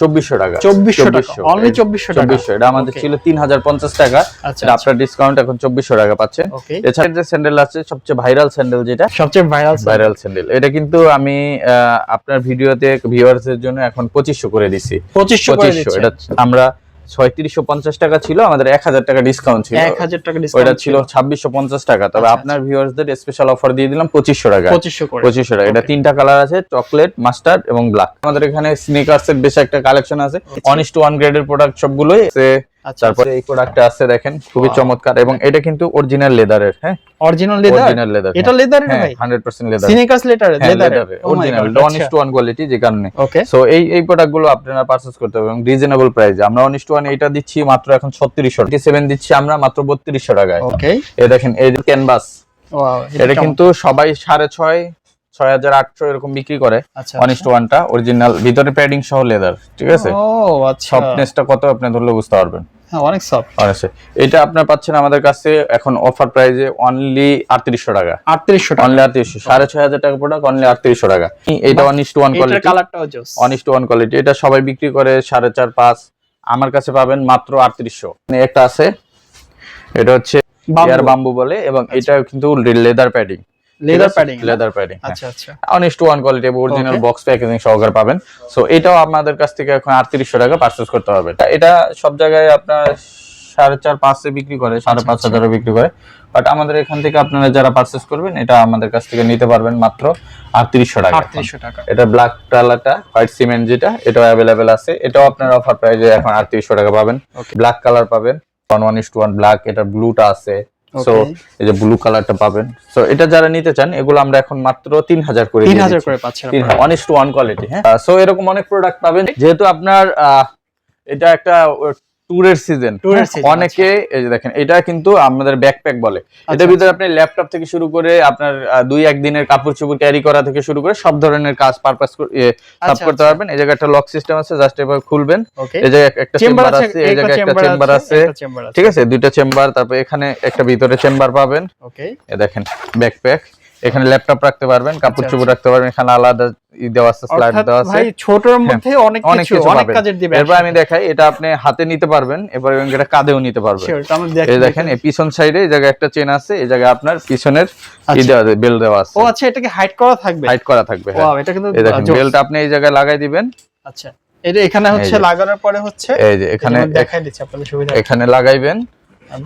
চব্বিশশো টাকা। চব্বিশশো টাকা অনলি চব্বিশশো চব্বিশশো এটা আমাদের ছিল তিন হাজার পঞ্চাশ টাকা। আচ্ছা আপনার ডিসকাউন্ট এখন চব্বিশশো টাকা পাচ্ছেন এছাড়া যে স্যান্ডেল আছে সবচেয়ে ভাইরাল স্যান্ডেল যেটা সবচেয়ে ভাইরাল ভাইরাল স্যান্ডেল এটা কিন্তু আমি আপনার ভিডিওতে ভিউয়ার্স এর জন্য এখন পঁচিশশো করে দিছি। পঁচিশশো পঁচিশশো এটা আমরা ছয়ত্রিশশো পঞ্চাশ টাকা ছিল আমাদের এক হাজার টাকা ডিসকাউন্ট ছিল। এক হাজার টাকা ডিসকাউন্ট ছিল। ছাব্বিশশো পঞ্চাশ টাকা। তবে আচ্ছা, আপনার ভিউয়ার্সদের স্পেশাল অফার দিয়ে দিলাম পঁচিশশো টাকা পঁচিশশো টাকা। এটা তিনটা কালার আছে চকলেট মাস্টার্ড এবং ব্ল্যাক আমাদের এখানে স্নিকার্স এর বেশ একটা কালেকশন আছে। অনিস্ট ওয়ান গ্রেডের প্রোডাক্ট সবগুলোই। আচ্ছা তারপরে এই প্রোডাক্টটা আছে দেখেন খুবই চমৎকার এবং এটা কিন্তু অরিজিনাল লেদারের হ্যাঁ? অরিজিনাল লেদার অরিজিনাল লেদার এটা লেদার হ্যাঁ ভাই? হান্ড্রেড পার্সেন্ট লেদার সিনিকাস হ্যাঁ leather original is to one quality যে কারণে। ওকে সো এই এই প্রোডাক্টগুলো আপনারা পারচেজ করতে হবে এবং রিজনেবল প্রাইসে আমরা ওয়ান ইস টু ওয়ান এটা দিচ্ছি মাত্র এখন ছত্রিশশো সেভেন দিচ্ছি আমরা মাত্র বত্রিশশো টাকায়। ওকে এ দেখেন এই যে ক্যানভাস ওয়াও এটা কিন্তু সবাই সাড়ে ছয় ছয় হাজার আটশো এরকম বিক্রি করে আচ্ছা ওয়ান ইস ওয়ানটা অরিজিনাল ভিতরে প্যাডিং সহ লেদার ঠিক আছে? ও আচ্ছা। সফটনেসটা কত আপনি ধরলে বুঝতে পারবেন? হ্যাঁ অনেক সফট অনেস্টলি এটা আপনার পাচ্ছেন আমাদের কাছে এখন অফার প্রাইজে অনলি আটত্রিশশো টাকা। আটত্রিশশো অনলি আটত্রিশশো। সাড়ে ছয় হাজার টাকা প্রোডাক্ট অনলি আটত্রিশশো টাকা। এটা one is to one quality one is to one quality এটা সবাই বিক্রি করে সাড়ে চার পাঁচ। আমার কাছে পাবেন মাত্র আটত্রিশশো। একটা আছে এটা হচ্ছে বাম্বু বলে এবং এটা কিন্তু leather padding leather padding leather padding আচ্ছা আচ্ছা। One is to one quality original box packaging সহকারে পাবেন। সো এটাও আপনাদের কাছ থেকে এখন আটত্রিশশো টাকা পারচেস করতে হবে। এটা সব জায়গায় আপনার সাড়ে চার পাঁচে বিক্রি করে সাড়ে আচ্ছা, পাঁচ হাজারে বিক্রি করে। বাট আমাদের এখান থেকে আপনারা যারা পারচেস করবেন এটা আমাদের কাছ থেকে নিতে পারবেন মাত্র আটত্রিশশো টাকা। আটত্রিশশো টাকা। এটা ব্ল্যাক কালারটা হোয়াইট সিমেন্ট যেটা এটাও অ্যাভেলেবেল আছে। এটাও আপনার অফার প্রাইজে এখন আটত্রিশশো টাকা পাবেন। ব্ল্যাক কালার পাবেন। One one is to one black এটা ব্লুটা আছে। সো এই যে ব্লু কালারটা পাবেন। সো এটা যারা নিতে চান এগুলো আমরা এখন মাত্র তিন হাজার করে তিন হাজার করে পাচ্ছেন one is to one quality হ্যাঁ? সো এরকম অনেক প্রোডাক্ট পাবেন। যেহেতু আপনার আহ, এটা একটা ট্যুরের সিজন অনেকে এই যে দেখেন এটা কিন্তু আমাদের ব্যাকপ্যাক বলে। আচ্ছা, এটার ভিতরে আপনি ল্যাপটপ থেকে শুরু করে আপনার দুই একদিনের কাপড় চোপড় ক্যারি করা থেকে শুরু করে সব ধরনের কাজ পারপাস সাফ আচ্ছা, করতে আচ্ছা। পারবেন। এই জায়গায় একটা লক সিস্টেম আছে জাস্ট এভাবে খুলবেন। এই জায়গায় একটা চেম্বার আছে এই জায়গায় একটা চেম্বার আছে একটা চেম্বার আছে। ঠিক আছে? দুইটা চেম্বার তারপর এখানে একটা ভিতরে চেম্বার পাবেন। ওকে এ দেখেন ব্যাকপ্যাক এখানে ল্যাপটপ রাখতে পারবেন কাপড় আচ্ছা, চোপড় রাখতে পারবেন এখানে আলাদা ই দেওয়া আছে স্লাইড দেওয়া আছে। ভাই ছোটর মধ্যে অনেক কিছু অনেক কাজের দিবে এরপর আমি দেখাই এটা আপনি হাতে নিতে পারবেন এবার এবং এটা কাঁধেও নিতে পারবেন। এই দেখেন এই পিছন সাইডে এই জায়গায় একটা চেন আছে এই জায়গায় আপনার পিছনের ই আচ্ছা। দেওয়া বেল দেওয়া আছে। ও আচ্ছা এটাকে হাইড করা থাকবে? হাইড করা থাকবে হ্যাঁ। ওয়াও এটা কিন্তু এই দেখেন বেলটা আপনি এই জায়গায় লাগাই দিবেন। আচ্ছা এটা এখানে হচ্ছে লাগানোর পরে হচ্ছে এই যে এখানে এখানে দেখাই দিচ্ছি আপনাদের সুবিধা এখানে লাগাইবেন।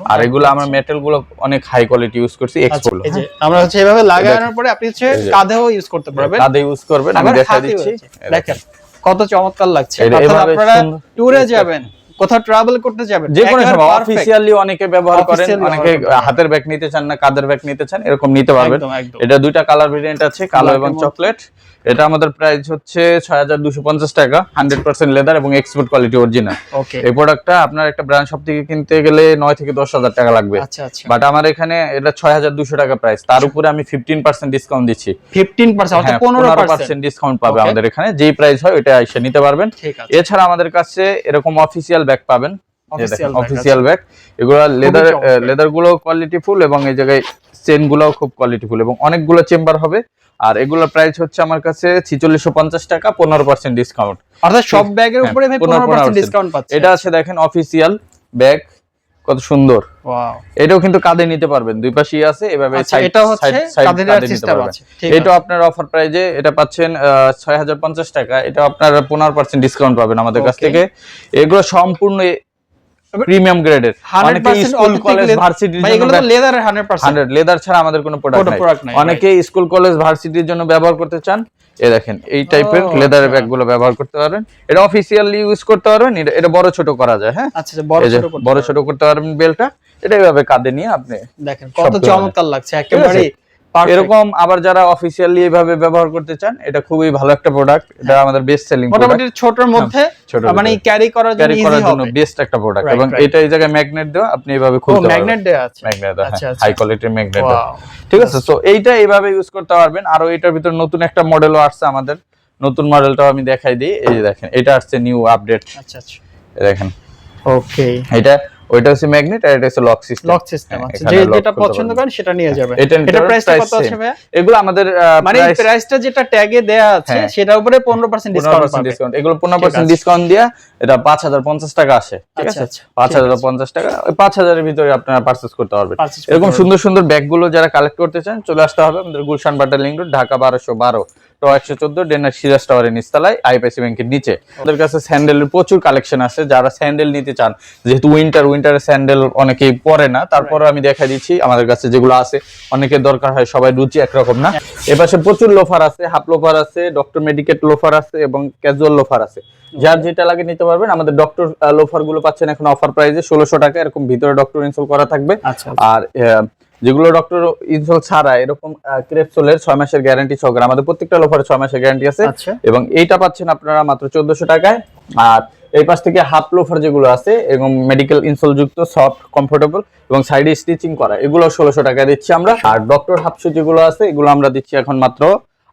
আর এগুলো আমরা মেটালগুলো অনেক হাই কোয়ালিটি ইউজ করছি আচ্ছা, এক্সপোর্ট আমরা হচ্ছে এভাবে লাগানোর পরে আপনি হচ্ছে কাঁধেও ইউজ করতে পারবেন। কাঁধে ইউজ করবেন আমি দেখা দিচ্ছি। দেখেন। কত চমৎকার লাগছে। আপনারা ট্যুরে যাবেন কোথাও ট্রাভেল করতে যাবেন যে কোনো সময়। অফিসিয়ালি অনেকে ব্যবহার করেন অনেকে হাতের ব্যাগ নিতে চান না কাঁধের ব্যাগ নিতে চান এরকম নিতে পারবেন। এটা দুইটা কালার ভেরিয়েন্ট আছে কালো এবং- চকলেট এটা আমাদের প্রাইস হচ্ছে ছয় হাজার দুশো পঞ্চাশ টাকা হান্ড্রেড পার্সেন্ট লেদার এবং এক্সপোর্ট কোয়ালিটি অরিজিনাল এই প্রোডাক্টটা আপনার একটা ব্র্যান্ড শপ থেকে কিনতে গেলে নয় থেকে দশ হাজার টাকা লাগবে। আচ্ছা আচ্ছা। বাট আমার এখানে এটা ছয় হাজার দুশো টাকা প্রাইস তার উপরে আমি ফিফটিন পার্সেন্ট ডিসকাউন্ট দিচ্ছি। 15% অর্থাৎ 15% পনেরো পার্সেন্ট ডিসকাউন্ট পাবে আমাদের এখানে যেই প্রাইস হয় ওটা এসে নিতে পারবেন। এছাড়া আমাদের কাছে এরকম অফিসিয়াল ব্যাগ পাবেন। অফিসিয়াল ব্যাগ এগুলো লেদার লেদারগুলো কোয়ালিটি ফুল এবং এই জায়গায় চেন গুলোও খুব কোয়ালিটি ফুল এবং অনেকগুলো চেম্বার হবে। আর এগুলোর প্রাইস হচ্ছে আমার কাছে ছিচল্লিশশো পঞ্চাশ টাকা পনেরো পার্সেন্ট ডিসকাউন্ট অর্থাৎ সব ব্যাগের হ্যাঁ, উপরে ভাই 15% 15% ডিসকাউন্ট পাচ্ছে। এটা আছে দেখেন অফিসিয়াল ব্যাগ কত সুন্দর। এটাও কিন্তু কাঁধে নিতে পারবেন দুই পাশেই আছে এভাবে আচ্ছা এটা হচ্ছে এটা আপনার অফার প্রাইজে এটা পাচ্ছেন ছয় হাজার পঞ্চাশ টাকা এটা আপনার পনেরো পার্সেন্ট ডিসকাউন্ট পাবেন আমাদের কাছ থেকে। এগুলো সম্পূর্ণ প্রিমিয়াম গ্রেডের। 100% অনেকে স্কুল কলেজ ভার্সিটির জন্য এগুলো তো লেদারের 100% হান্ড্রেড লেদার ছাড়া আমাদের কোনো প্রোডাক্ট নাই। অনেকে স্কুল কলেজ ভার্সিটির জন্য ব্যবহার করতে চান। এ দেখেন এই টাইপের লেদারের আচ্ছা। ব্যাগগুলো ব্যবহার করতে পারবেন। এটা অফিসিয়ালি ইউজ করতে পারবেন। এটা- বড় ছোট করা যায় হ্যাঁ? আচ্ছা আচ্ছা বড় ছোট করতে বড়। ছোট করতে পারবেন বেলটা এটা এইভাবে কাঁধে নিয়ে আপনি দেখেন কত চমৎকার লাগছে। একেবারে। এরকম আবার যারা অফিসিয়ালি এইভাবে ব্যবহার করতে চান এটা খুবই ভালো একটা প্রোডাক্ট এটা আমাদের বেস্ট সেলিং মোটামুটি ছোটর মধ্যে মানে ক্যারি করার জন্য ক্যারি ইজি করার জন্য হবে। বেস্ট একটা প্রোডাক্ট এবং এটা এই জায়গায় ম্যাগনেট দেওয়া আপনি এইভাবে ও খুলতে পারবেন। ম্যাগনেট দেয়া আছে। ম্যাগনেট আচ্ছা, আচ্ছা। হাই কোয়ালিটির ম্যাগনেট ঠিক আছে তো এইটা এইভাবে ইউজ করতে পারবেন। আরও এটার ভিতর নতুন একটা মডেলও আসছে আমাদের। নতুন মডেলটাও আমি দেখাই দিই। এই যে দেখেন এটা আসছে নিউ আপডেট আচ্ছা আচ্ছা। দেখেন। ওকে এটা ওইটা হচ্ছে ম্যাগনেট আর এটা হচ্ছে লক সিস্টেম লক সিস্টেম হ্যাঁ, আছে যে যেটা পছন্দ করেন সেটা নিয়ে যাবেন এটা প্রাইস কত আছে ভাই এগুলো আমাদের মানে প্রাইসটা যেটা ট্যাগে দেয়া আছে সেটা সেটার উপরে 15% ডিসকাউন্ট পাবে। ডিসকাউন্ট এগুলো পনেরো ঠিক পার্সেন্ট আছে। ডিসকাউন্ট দিয়ে এটা পাঁচ হাজার পঞ্চাশ টাকা আসে ঠিক আচ্ছা, আছে? আচ্ছা, পাঁচ হাজার পঞ্চাশ টাকা ওই পাঁচ হাজারের ভিতরে আপনারা পার্চেস করতে পারবেন। এরকম। সুন্দর সুন্দর ব্যাগগুলো যারা কালেক্ট করতে চান চলে আসতে হবে আমাদের গুলশান বাটার লিঙ্ক রোড ঢাকা বারোশো বারো একশো চোদ্দ ডেনার সিরাজ টাওয়ারের নিচতলায় আইপিএসি ব্যাংকের নিচে। কাছে স্যান্ডেলের প্রচুর কালেকশন আছে। যারা স্যান্ডেল নিতে চান যেহেতু উইন্টার উইন্টারের স্যান্ডেল অনেকেই পরে না তারপরে আমি দেখা দিচ্ছি আমাদের কাছে যেগুলো আছে অনেকের দরকার হয় সবাই রুচি একরকম না। এপাশে প্রচুর লোফার আছে হাফ লোফার আছে ডক্টর মেডিকেট লোফার আছে এবং ক্যাজুয়াল লোফার আছে। যার যেটা লাগে নিতে পারবেন আমাদের ডক্টর লোফারগুলো পাচ্ছেন এখন অফার প্রাইসে ষোলোশো টাকা এরকম ভিতরে ডক্টর ইনস্টল করা থাকবে। আচ্ছা আর যেগুলো ডক্টর ইনস্টল ছাড়া এরকম ক্রেপসোলের ছয় মাসের গ্যারান্টি সহকারে আমাদের প্রত্যেকটা লোফারে ছয় মাসের গ্যারান্টি আছে। আচ্ছা। এবং এইটা পাচ্ছেন আপনারা মাত্র চোদ্দশো টাকায়। আর এই পাশ থেকে হাফ লোফার যেগুলো আছে এবং মেডিকেল ইনসোল যুক্ত সফট কমফোর্টেবল এবং সাইডে স্টিচিং করা এগুলো ষোলোশো টাকায় দিচ্ছি আমরা। আর ডক্টর হাফশু যেগুলো আছে এগুলো আমরা দিচ্ছি এখন মাত্র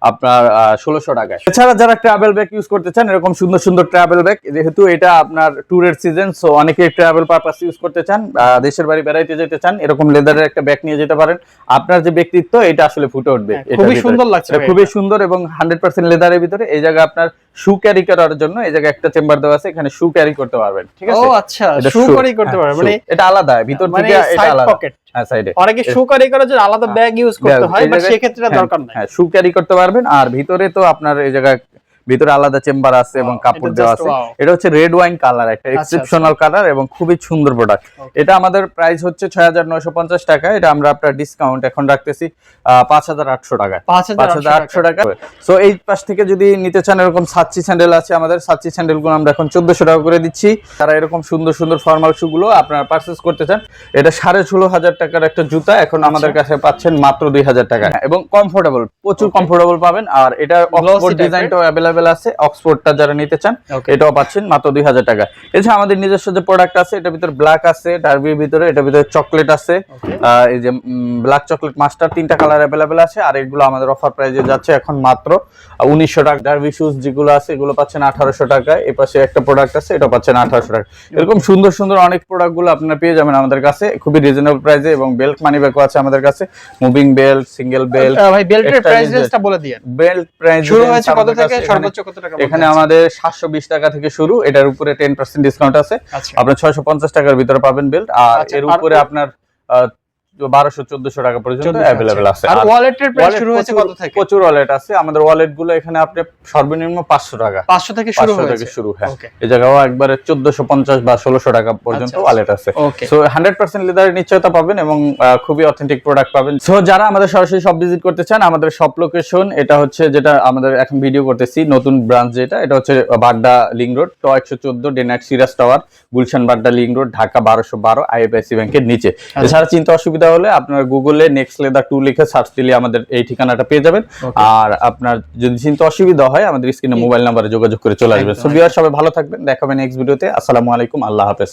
আপনার ষোলোশো টাকায়। এছাড়া যারা ট্রাভেল ব্যাগ ইউজ করতে চান এরকম সুন্দর সুন্দর ট্রাভেল ব্যাগ যেহেতু এটা আপনার ট্যুরের সিজন সো অনেকে ট্রাভেল পারপাস ইউজ করতে চান দেশের বাড়ি বেড়াইতে যেতে চান এরকম লেদারের একটা ব্যাগ নিয়ে যেতে পারেন। আপনার যে ব্যক্তিত্ব এটা আসলে ফুটে উঠবে। হ্যাঁ, খুবই সুন্দর লাগছে খুবই সুন্দর এবং হান্ড্রেড পার্সেন্ট লেদারের ভিতরে। এই জায়গায় আপনার শু ক্যারি করার জন্য এই জায়গায় একটা চেম্বার দেওয়া আছে এখানে শু ক্যারি করতে পারবেন ঠিক আছে? ও আচ্ছা শু ক্যারি করতে পারবেন মানে এটা আলাদা ভিতর মানে থেকে এটা সাইড আলাদা। পকেট হ্যাঁ সাইডে অনেকে শু ক্যারি করার জন্য আলাদা ব্যাগ ইউজ করতে হয় বাট সেই ক্ষেত্রে দরকার নাই। হ্যাঁ শু ক্যারি করতে পারবেন আর ভিতরে তো আপনার এই জায়গায় ভিতরে আলাদা চেম্বার আছে এবং কাপড় দেওয়া আছে। এটা হচ্ছে রেড ওয়াইন কালার একটা আচ্ছা, এক্সেপশনাল কালার এবং খুবই সুন্দর প্রোডাক্ট এটা আমাদের প্রাইস হচ্ছে ছয় হাজার নয়শো পঞ্চাশ টাকা। এটা আমরা আপনার ডিসকাউন্ট এখন রাখতেছি পাঁচ হাজার আটশো টাকায়। পাঁচ হাজার আটশো টাকা। সো এই পাশ থেকে যদি নিতে চান এরকম সাচ্চি স্যান্ডেল আছে আমাদের সাচ্চি স্যান্ডেলগুলো আমরা এখন চোদ্দশো টাকা করে দিচ্ছি। তারা এরকম সুন্দর সুন্দর ফর্মাল শু গুলো আপনারা পারচেস করতে চান এটা সাড়ে ষোলো হাজার টাকার একটা জুতা এখন আচ্ছা। আমাদের কাছে পাচ্ছেন মাত্র দুই হাজার টাকা এবং কমফোর্টেবল প্রচুর কমফোর্টেবল পাবেন। আর এটা। ডিজাইনটাও অ্যাভেলেবেল আছে অক্সফোর্ডটা যারা নিতে চান. এটাও পাচ্ছেন মাত্র দুই হাজার টাকা। এছাড়া আমাদের নিজস্ব যে প্রোডাক্ট আছে এটার ভিতরে ব্ল্যাক আছে ডার্বির ভিতরে এটার ভিতরে চকলেট আছে এই যে ব্ল্যাক চকলেট মাস্টার তিনটা কালার অ্যাভেলেবেল আছে আর এগুলো আমাদের অফার প্রাইজে যাচ্ছে এখন মাত্র উনিশশো টাকা। ডার্বি শুজ যেগুলো আছে এগুলো পাচ্ছেন আঠারোশো টাকায় এ পাশে একটা প্রোডাক্ট আছে এটা পাচ্ছেন আঠারোশো টাকা। এরকম সুন্দর সুন্দর অনেক প্রোডাক্টগুলো আপনারা পেয়ে যাবেন আমাদের কাছে খুবই রিজনেবল প্রাইসে এবং বেল্ট মানি ব্যাগও আছে আমাদের কাছে মুভিং বেল্ট সিঙ্গেল বেল্ট ভাই বেল্টের প্রাইস রেঞ্জটা বলে দিন বেল্ট প্রাইস শুরু হয়েছে কত থেকে? সর্বোচ্চ কত টাকা এখানে আমাদের সাতশো বিশ টাকা থেকে শুরু। এটার উপরে টেন পার্সেন্ট ডিসকাউন্ট আছে। আচ্ছা। আপনার ছয়শো পঞ্চাশ টাকার ভিতরে পাবেন বেল্ট আর আচ্ছা, এর উপরে আপনার আপনার বারোশো চোদ্দশো টাকা পর্যন্ত 1400 অ্যাভেলেবেল আছে। আর ওয়ালেটের প্রাইস শুরু হয়েছে কত থেকে? প্রচুর ওয়ালেট আছে। আমাদের ওয়ালেটগুলো এখানে আপনি সর্বনিম্ন পাঁচশো টাকা। 500 থেকে শুরু পাঁচশো থেকে শুরু হ্যাঁ। এই জায়গাও একবারে চোদ্দশো পঞ্চাশ বা ষোলোশো টাকা পর্যন্ত আচ্ছা, ওয়ালেট আছে। সো হান্ড্রেড পার্সেন্ট লেদারের নিশ্চয়তা পাবেন এবং খুবই অথেন্টিক প্রোডাক্ট পাবেন। সো যারা আমাদের সরাসরি সব ভিজিট করতে চান আমাদের সব লোকেশন এটা হচ্ছে যেটা আমাদের এখন ভিডিও করতেছি নতুন ব্রাঞ্চ যেটা এটা হচ্ছে বাড্ডা লিং রোড ট একশো চোদ্দ ডেনাক Siraj tower Gulshan Badda link road Dhaka বারোশো বারো আইএফআইসি ব্যাংকের নিচে। এছাড়া চিন্তা অসুবিধা হলে আপনার গুগলে নেক্সট লেদার টু লিখে সার্চ দিলে আমাদের এই ঠিকানাটা পেয়ে যাবেন। আর আপনার যদি চিন্তা অসুবিধা হয় আমাদের স্ক্রিনে মোবাইল নাম্বারে যোগাযোগ করে চলে আসবেন। সো সবাই ভালো থাকবেন। দেখাবেন নেক্সট ভিডিওতে আসসালামু আলাইকুম। আল্লাহ হাফেজ।